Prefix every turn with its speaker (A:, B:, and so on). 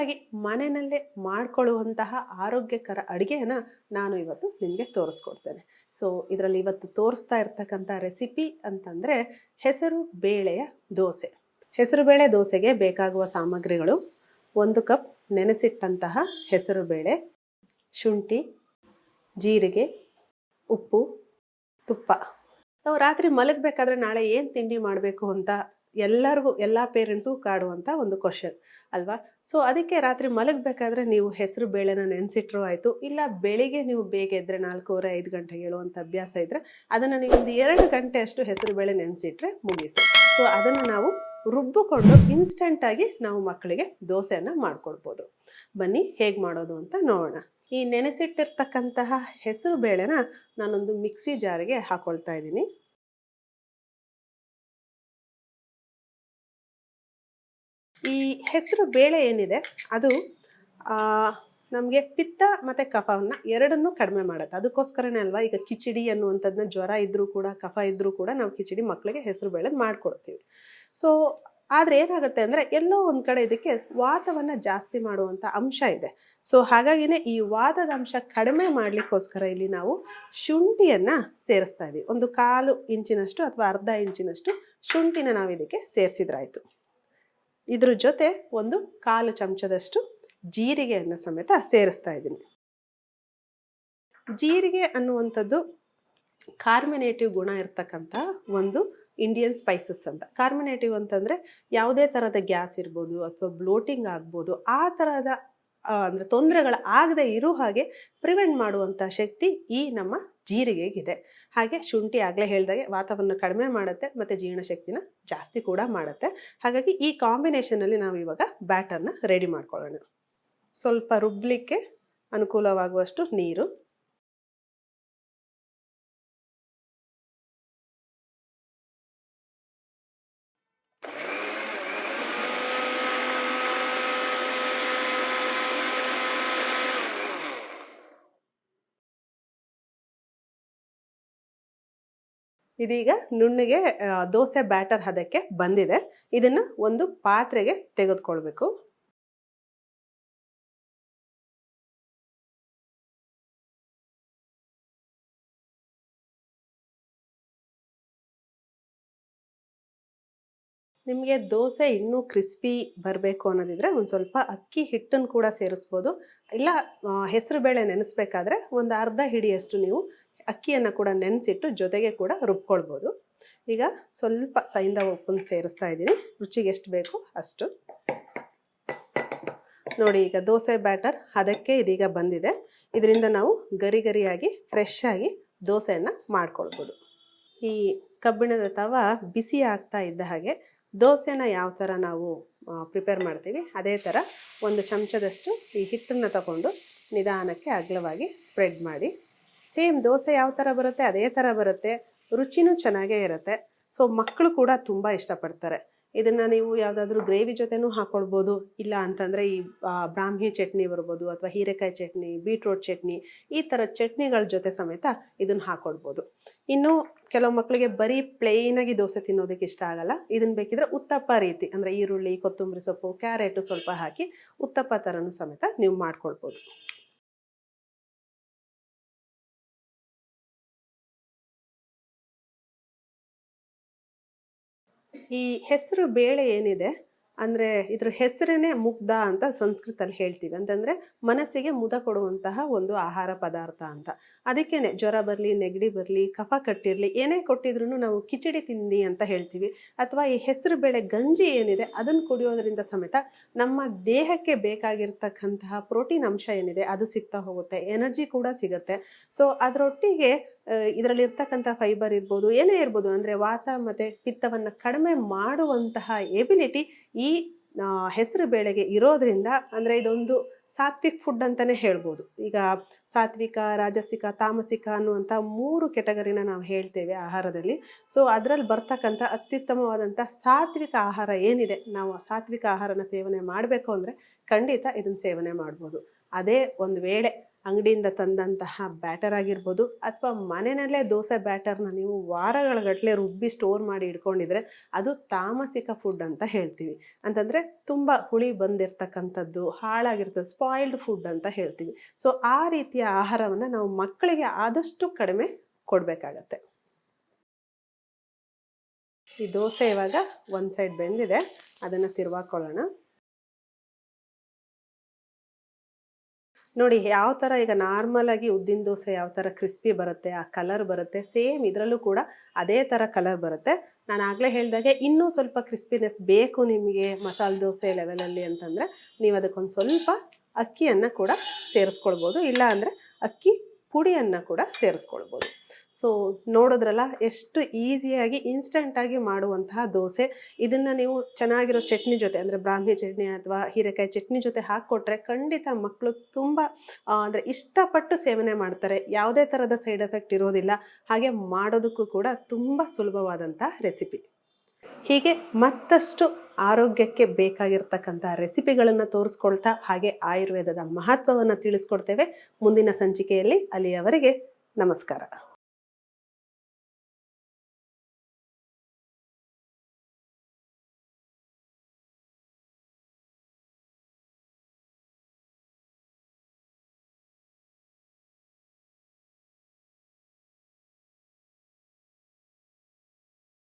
A: ಆಗಿ ಮನೆಯಲ್ಲೇ ಮಾಡ್ಕೊಳ್ಳುವಂತಹ ಆರೋಗ್ಯಕರ ಅಡುಗೆಯನ್ನು ನಾನು ಇವತ್ತು ನಿಮಗೆ ತೋರಿಸ್ಕೊಡ್ತೇನೆ. ಸೊ ಇದರಲ್ಲಿ ಇವತ್ತು ತೋರಿಸ್ತಾ ಇರ್ತಕ್ಕಂಥ ರೆಸಿಪಿ ಅಂತಂದರೆ ಹೆಸರು ಬೇಳೆಯ ದೋಸೆ. ಹೆಸರುಬೇಳೆ ದೋಸೆಗೆ ಬೇಕಾಗುವ ಸಾಮಗ್ರಿಗಳು ಒಂದು ಕಪ್ ನೆನೆಸಿಟ್ಟಂತಹ ಹೆಸರುಬೇಳೆ ಶುಂಠಿ, ಜೀರಿಗೆ, ಉಪ್ಪು, ತುಪ್ಪ. ನಾವು ರಾತ್ರಿ ಮಲಗಬೇಕಾದ್ರೆ ನಾಳೆ ಏನು ತಿಂಡಿ ಮಾಡಬೇಕು ಅಂತ ಎಲ್ಲರಿಗೂ, ಎಲ್ಲ ಪೇರೆಂಟ್ಸ್ಗೂ ಕಾಡುವಂಥ ಒಂದು ಕ್ವಶನ್ ಅಲ್ವಾ? ಸೊ ಅದಕ್ಕೆ ರಾತ್ರಿ ಮಲಗಬೇಕಾದ್ರೆ ನೀವು ಹೆಸರು, ಬೇಳೆನ ನೆನೆಸಿಟ್ರೂ ಆಯಿತು. ಇಲ್ಲ ಬೆಳಿಗ್ಗೆ ನೀವು ಬೇಗ ಎದ್ದರೆ ನಾಲ್ಕೂವರೆ, ಐದು ಗಂಟೆ ಹೇಳುವಂಥ ಅಭ್ಯಾಸ ಇದ್ದರೆ ಅದನ್ನು ನೀವು ಒಂದು ಎರಡು ಗಂಟೆ ಅಷ್ಟು ಹೆಸರು, ಬೇಳೆ ನೆನೆಸಿಟ್ರೆ ಮುಗೀತು. ಸೊ ಅದನ್ನು ನಾವು ರುಬ್ಬಿಕೊಂಡು ಇನ್ಸ್ಟೆಂಟಾಗಿ ನಾವು ಮಕ್ಕಳಿಗೆ ದೋಸೆಯನ್ನು ಮಾಡಿಕೊಡ್ಬೋದು. ಬನ್ನಿ, ಹೇಗೆ ಮಾಡೋದು ಅಂತ ನೋಡೋಣ. ಈ ನೆನೆಸಿಟ್ಟಿರ್ತಕ್ಕಂತಹ ಹೆಸರು, ಬೇಳೆನ ನಾನೊಂದು ಮಿಕ್ಸಿ ಜಾರಿಗೆ ಹಾಕ್ಕೊಳ್ತಾ ಇದ್ದೀನಿ. ಈ ಹೆಸರು ಬೇಳೆ ಏನಿದೆ, ಅದು ನಮಗೆ ಪಿತ್ತ ಮತ್ತು ಕಫವನ್ನು ಎರಡನ್ನೂ ಕಡಿಮೆ ಮಾಡುತ್ತೆ. ಅದಕ್ಕೋಸ್ಕರನೇ ಅಲ್ವಾ, ಈಗ ಕಿಚಡಿ ಅನ್ನುವಂಥದ್ದನ್ನ ಜ್ವರ ಇದ್ದರೂ ಕೂಡ, ಕಫ ಇದ್ದರೂ ಕೂಡ ನಾವು ಕಿಚಡಿ ಮಕ್ಕಳಿಗೆ ಹೆಸರು ಬೇಳೆ ಮಾಡಿಕೊಡ್ತೀವಿ. ಸೊ ಆದರೆ ಏನಾಗುತ್ತೆ ಅಂದರೆ, ಎಲ್ಲೋ ಒಂದು ಕಡೆ ಇದಕ್ಕೆ ವಾತವನ್ನು ಜಾಸ್ತಿ ಮಾಡುವಂಥ ಅಂಶ ಇದೆ. ಸೊ ಹಾಗಾಗಿನೇ ಈ ವಾತದ ಅಂಶ ಕಡಿಮೆ ಮಾಡಲಿಕ್ಕೋಸ್ಕರ ಇಲ್ಲಿ ನಾವು ಶುಂಠಿಯನ್ನು ಸೇರಿಸ್ತಾ ಇದ್ದೀವಿ ಒಂದು ಕಾಲು ಇಂಚಿನಷ್ಟು ಅಥವಾ ಅರ್ಧ ಇಂಚಿನಷ್ಟು ಶುಂಠಿನ ನಾವು ಇದಕ್ಕೆ ಸೇರಿಸಿದ್ರಾಯ್ತು. ಇದ್ರ ಜೊತೆ ಒಂದು ಕಾಲು ಚಮಚದಷ್ಟು ಜೀರಿಗೆಯನ್ನು ಸಮೇತ ಸೇರಿಸ್ತಾ ಇದ್ದೀನಿ. ಜೀರಿಗೆ ಅನ್ನುವಂಥದ್ದು ಕಾರ್ಮಿನೇಟಿವ್ ಗುಣ ಇರ್ತಕ್ಕಂಥ ಒಂದು ಇಂಡಿಯನ್ ಸ್ಪೈಸಸ್ ಅಂತ. ಕಾರ್ಮಿನೇಟಿವ್ ಅಂತಂದರೆ ಯಾವುದೇ ಥರದ ಗ್ಯಾಸ್ ಇರ್ಬೋದು ಅಥವಾ ಬ್ಲೋಟಿಂಗ್ ಆಗ್ಬೋದು ಆ ಥರದ ಅಂದರೆ ತೊಂದರೆಗಳು ಆಗದೆ ಇರೋ ಹಾಗೆ ಪ್ರಿವೆಂಟ್ ಮಾಡುವಂಥ ಶಕ್ತಿ ಈ ನಮ್ಮ ಜೀರಿಗೆಗಿದೆ. ಹಾಗೆ ಶುಂಠಿ ಆಗಲೇ ಹೇಳಿದಾಗೆ ವಾತವನ್ನು ಕಡಿಮೆ ಮಾಡುತ್ತೆ ಮತ್ತು ಜೀರ್ಣಶಕ್ತಿನ ಜಾಸ್ತಿ ಕೂಡ ಮಾಡುತ್ತೆ. ಹಾಗಾಗಿ ಈ ಕಾಂಬಿನೇಷನಲ್ಲಿ ನಾವು ಇವಾಗ ಬ್ಯಾಟರ್ನ ರೆಡಿ ಮಾಡ್ಕೊಳ್ಳೋಣ. ಸ್ವಲ್ಪ ರುಬ್ಬಲಿಕ್ಕೆ ಅನುಕೂಲವಾಗುವಷ್ಟು ನೀರು ಇದೀಗ ನುಣ್ಣಗೆ ದೋಸೆ ಬ್ಯಾಟರ್ ಹದಕ್ಕೆ ಬಂದಿದೆ. ಇದನ್ನ ಒಂದು ಪಾತ್ರೆಗೆ ತೆಗೆದುಕೊಳ್ಬೇಕು. ನಿಮಗೆ ದೋಸೆ ಇನ್ನೂ ಕ್ರಿಸ್ಪಿ ಬರಬೇಕು ಅನ್ನೋದಿದ್ರೆ ಒಂದು ಸ್ವಲ್ಪ ಅಕ್ಕಿ ಹಿಟ್ಟನ್ನು ಕೂಡ ಸೇರಿಸ್ಬೋದು. ಇಲ್ಲ ಹೆಸರು ಬೇಳೆ ನೆನೆಸ್ಬೇಕಾದ್ರೆ ಒಂದು ಅರ್ಧ ಹಿಡಿಯಷ್ಟು ನೀವು ಅಕ್ಕಿಯನ್ನು ಕೂಡ ನೆನೆಸಿಟ್ಟು ಜೊತೆಗೆ ಕೂಡ ರುಬ್ಕೊಳ್ಬೋದು. ಈಗ ಸ್ವಲ್ಪ ಸೈಂದ ಉಪ್ಪನ್ನು ಸೇರಿಸ್ತಾ ಇದ್ದೀನಿ. ರುಚಿಗೆ ಎಷ್ಟು ಬೇಕು ಅಷ್ಟು. ನೋಡಿ, ಈಗ ದೋಸೆ ಬ್ಯಾಟರ್ ಅದಕ್ಕೆ ಇದೀಗ ಬಂದಿದೆ. ಇದರಿಂದ ನಾವು ಗರಿ ಗರಿಯಾಗಿ ಫ್ರೆಶ್ ಆಗಿ ದೋಸೆಯನ್ನು ಮಾಡ್ಕೊಳ್ಬೋದು. ಈ ಕಬ್ಬಿಣದ ತವ ಬಿಸಿ ಆಗ್ತಾ ಇದ್ದ ಹಾಗೆ ದೋಸೆನ ಯಾವ ಥರ ನಾವು ಪ್ರಿಪೇರ್ ಮಾಡ್ತೀವಿ, ಅದೇ ಥರ ಒಂದು ಚಮಚದಷ್ಟು ಈ ಹಿಟ್ಟನ್ನು ತಗೊಂಡು ನಿಧಾನಕ್ಕೆ ಅಗಲವಾಗಿ ಸ್ಪ್ರೆಡ್ ಮಾಡಿ. ಸೇಮ್ ದೋಸೆ ಯಾವ ಥರ ಬರುತ್ತೆ, ಅದೇ ಥರ ಬರುತ್ತೆ, ರುಚಿನೂ ಚೆನ್ನಾಗೇ ಇರುತ್ತೆ. ಸೊ ಮಕ್ಕಳು ಕೂಡ ತುಂಬ ಇಷ್ಟಪಡ್ತಾರೆ. ಇದನ್ನು ನೀವು ಯಾವುದಾದ್ರೂ ಗ್ರೇವಿ ಜೊತೆನೂ ಹಾಕ್ಕೊಳ್ಬೋದು ಇಲ್ಲ ಅಂತಂದರೆ ಈ ಬ್ರಾಹ್ಮಿ ಚಟ್ನಿ ಬರ್ಬೋದು ಅಥವಾ ಹೀರೆಕಾಯಿ ಚಟ್ನಿ, ಬೀಟ್ರೋಟ್ ಚಟ್ನಿ, ಈ ಥರ ಚಟ್ನಿಗಳ ಜೊತೆ ಸಮೇತ ಇದನ್ನು ಹಾಕ್ಕೊಳ್ಬೋದು ಇನ್ನು ಕೆಲವು ಮಕ್ಕಳಿಗೆ ಬರೀ ಪ್ಲೇನಾಗಿ ದೋಸೆ ತಿನ್ನೋದಕ್ಕೆ ಇಷ್ಟ ಆಗಲ್ಲ. ಇದನ್ನು ಬೇಕಿದ್ರೆ ಉತ್ತಪ್ಪ ರೀತಿ, ಅಂದರೆ ಈರುಳ್ಳಿ, ಕೊತ್ತಂಬರಿ ಸೊಪ್ಪು, ಕ್ಯಾರೆಟು ಸ್ವಲ್ಪ ಹಾಕಿ ಉತ್ತಪ್ಪ ಥರನೂ ಸಮೇತ ನೀವು ಮಾಡ್ಕೊಳ್ಬೋದು. ಈ ಹೆಸರು ಬೇಳೆ ಏನಿದೆ, ಅಂದರೆ ಇದ್ರ ಹೆಸರನ್ನೇ ಮುಗ್ಧ ಅಂತ ಸಂಸ್ಕೃತಲ್ಲಿ ಹೇಳ್ತೀವಿ. ಅಂತಂದರೆ ಮನಸ್ಸಿಗೆ ಮುದ ಕೊಡುವಂತಹ ಒಂದು ಆಹಾರ ಪದಾರ್ಥ ಅಂತ. ಅದಕ್ಕೇನೆ ಜ್ವರ ಬರಲಿ, ನೆಗಡಿ ಬರಲಿ, ಕಫ ಕಟ್ಟಿರಲಿ, ಏನೇ ಕೊಟ್ಟಿದ್ರೂ ನಾವು ಕಿಚಡಿ ತಿಂಡಿ ಅಂತ ಹೇಳ್ತೀವಿ. ಅಥವಾ ಈ ಹೆಸರು ಬೇಳೆ ಗಂಜಿ ಏನಿದೆ, ಅದನ್ನು ಕುಡಿಯೋದ್ರಿಂದ ಸಮೇತ ನಮ್ಮ ದೇಹಕ್ಕೆ ಬೇಕಾಗಿರ್ತಕ್ಕಂತಹ ಪ್ರೋಟೀನ್ ಅಂಶ ಏನಿದೆ, ಅದು ಸಿಗ್ತಾ ಹೋಗುತ್ತೆ, ಎನರ್ಜಿ ಕೂಡ ಸಿಗುತ್ತೆ. ಸೊ ಅದರೊಟ್ಟಿಗೆ ಇದರಲ್ಲಿ ಇರ್ತಕ್ಕಂಥ ಫೈಬರ್ ಇರ್ಬೋದು, ಏನೇ ಇರ್ಬೋದು, ಅಂದರೆ ವಾತ ಮತ್ತು ಪಿತ್ತವನ್ನು ಕಡಿಮೆ ಮಾಡುವಂತಹ ಎಬಿಲಿಟಿ ಈ ಹೆಸರು ಬೇಳೆಗೆ ಇರೋದ್ರಿಂದ, ಅಂದರೆ ಇದೊಂದು ಸಾತ್ವಿಕ್ ಫುಡ್ ಅಂತಲೇ ಹೇಳ್ಬೋದು. ಈಗ ಸಾತ್ವಿಕ, ರಾಜಸಿಕ, ತಾಮಸಿಕ ಅನ್ನುವಂಥ ಮೂರು ಕೆಟಗರಿನ ನಾವು ಹೇಳ್ತೇವೆ ಆಹಾರದಲ್ಲಿ. ಸೊ ಅದರಲ್ಲಿ ಬರ್ತಕ್ಕಂಥ ಅತ್ಯುತ್ತಮವಾದಂಥ ಸಾತ್ವಿಕ ಆಹಾರ ಏನಿದೆ, ನಾವು ಸಾತ್ವಿಕ ಆಹಾರನ ಸೇವನೆ ಮಾಡಬೇಕು ಅಂದರೆ ಖಂಡಿತ ಇದನ್ನು ಸೇವನೆ ಮಾಡ್ಬೋದು. ಅದೇ ಒಂದು ವೇಳೆ ಅಂಗಡಿಯಿಂದ ತಂದಂತಹ ಬ್ಯಾಟರ್ ಆಗಿರ್ಬೋದು ಅಥವಾ ಮನೆಯಲ್ಲೇ ದೋಸೆ ಬ್ಯಾಟರ್ನ ನೀವು ವಾರಗಳ ಗಟ್ಟಲೆ ರುಬ್ಬಿ ಸ್ಟೋರ್ ಮಾಡಿ ಇಟ್ಕೊಂಡಿದ್ರೆ ಅದು ತಾಮಸಿಕ ಫುಡ್ ಅಂತ ಹೇಳ್ತೀವಿ. ಅಂತಂದರೆ ತುಂಬ ಹುಳಿ ಬಂದಿರತಕ್ಕಂಥದ್ದು, ಹಾಳಾಗಿರ್ತದೆ ಸ್ಪಾಯಿಲ್ಡ್ ಫುಡ್ ಅಂತ ಹೇಳ್ತೀವಿ. ಸೊ ಆ ರೀತಿಯ ಆಹಾರವನ್ನು ನಾವು ಮಕ್ಕಳಿಗೆ ಆದಷ್ಟು ಕಡಿಮೆ ಕೊಡಬೇಕಾಗತ್ತೆ. ಈ ದೋಸೆ ಇವಾಗ ಒಂದು ಸೈಡ್ ಬೆಂದಿದೆ, ಅದನ್ನು ತಿರುವಾಕೊಳ್ಳೋಣ. ನೋಡಿ, ಯಾವ ಥರ ಈಗ ನಾರ್ಮಲಾಗಿ ಉದ್ದಿನ ದೋಸೆ ಯಾವ ಥರ ಕ್ರಿಸ್ಪಿ ಬರುತ್ತೆ, ಆ ಕಲರ್ ಬರುತ್ತೆ ಸೇಮ್ ಇದರಲ್ಲೂ ಕೂಡ ಅದೇ ಥರ ಕಲರ್ ಬರುತ್ತೆ. ನಾನು ಆಗಲೇ ಹೇಳಿದಾಗೆ ಇನ್ನೂ ಸ್ವಲ್ಪ ಕ್ರಿಸ್ಪಿನೆಸ್ ಬೇಕು ನಿಮಗೆ ಮಸಾಲೆ ದೋಸೆ ಲೆವೆಲಲ್ಲಿ ಅಂತಂದರೆ ನೀವು ಅದಕ್ಕೊಂದು ಸ್ವಲ್ಪ ಅಕ್ಕಿಯನ್ನು ಕೂಡ ಸೇರಿಸ್ಕೊಳ್ಬೋದು ಇಲ್ಲ ಅಂದರೆ ಅಕ್ಕಿ ಪುಡಿಯನ್ನು ಕೂಡ ಸೇರಿಸ್ಕೊಳ್ಬೋದು. ಸೊ ನೋಡಿದ್ರಲ್ಲ, ಎಷ್ಟು ಈಸಿಯಾಗಿ ಇನ್ಸ್ಟೆಂಟಾಗಿ ಮಾಡುವಂತಹ ದೋಸೆ. ಇದನ್ನು ನೀವು ಚೆನ್ನಾಗಿರೋ ಚಟ್ನಿ ಜೊತೆ, ಅಂದರೆ ಬ್ರಾಹ್ಮಿ ಚಟ್ನಿ ಅಥವಾ ಹೀರೆಕಾಯಿ ಚಟ್ನಿ ಜೊತೆ ಹಾಕ್ಕೊಟ್ರೆ ಖಂಡಿತ ಮಕ್ಕಳು ತುಂಬ ಅಂದರೆ ಇಷ್ಟಪಟ್ಟು ಸೇವನೆ ಮಾಡ್ತಾರೆ. ಯಾವುದೇ ಥರದ ಸೈಡ್ ಎಫೆಕ್ಟ್ ಇರೋದಿಲ್ಲ. ಹಾಗೆ ಮಾಡೋದಕ್ಕೂ ಕೂಡ ತುಂಬ ಸುಲಭವಾದಂಥ ರೆಸಿಪಿ. ಹೀಗೆ ಮತ್ತಷ್ಟು ಆರೋಗ್ಯಕ್ಕೆ ಬೇಕಾಗಿರ್ತಕ್ಕಂಥ ರೆಸಿಪಿಗಳನ್ನು ತೋರಿಸ್ಕೊಳ್ತಾ, ಹಾಗೆ ಆಯುರ್ವೇದದ ಮಹತ್ವವನ್ನು ತಿಳಿಸ್ಕೊಡ್ತೇವೆ. ಮುಂದಿನ ಸಂಚಿಕೆಯಲ್ಲಿ ಅಲ್ಲಿಯವರೆಗೆ ನಮಸ್ಕಾರ.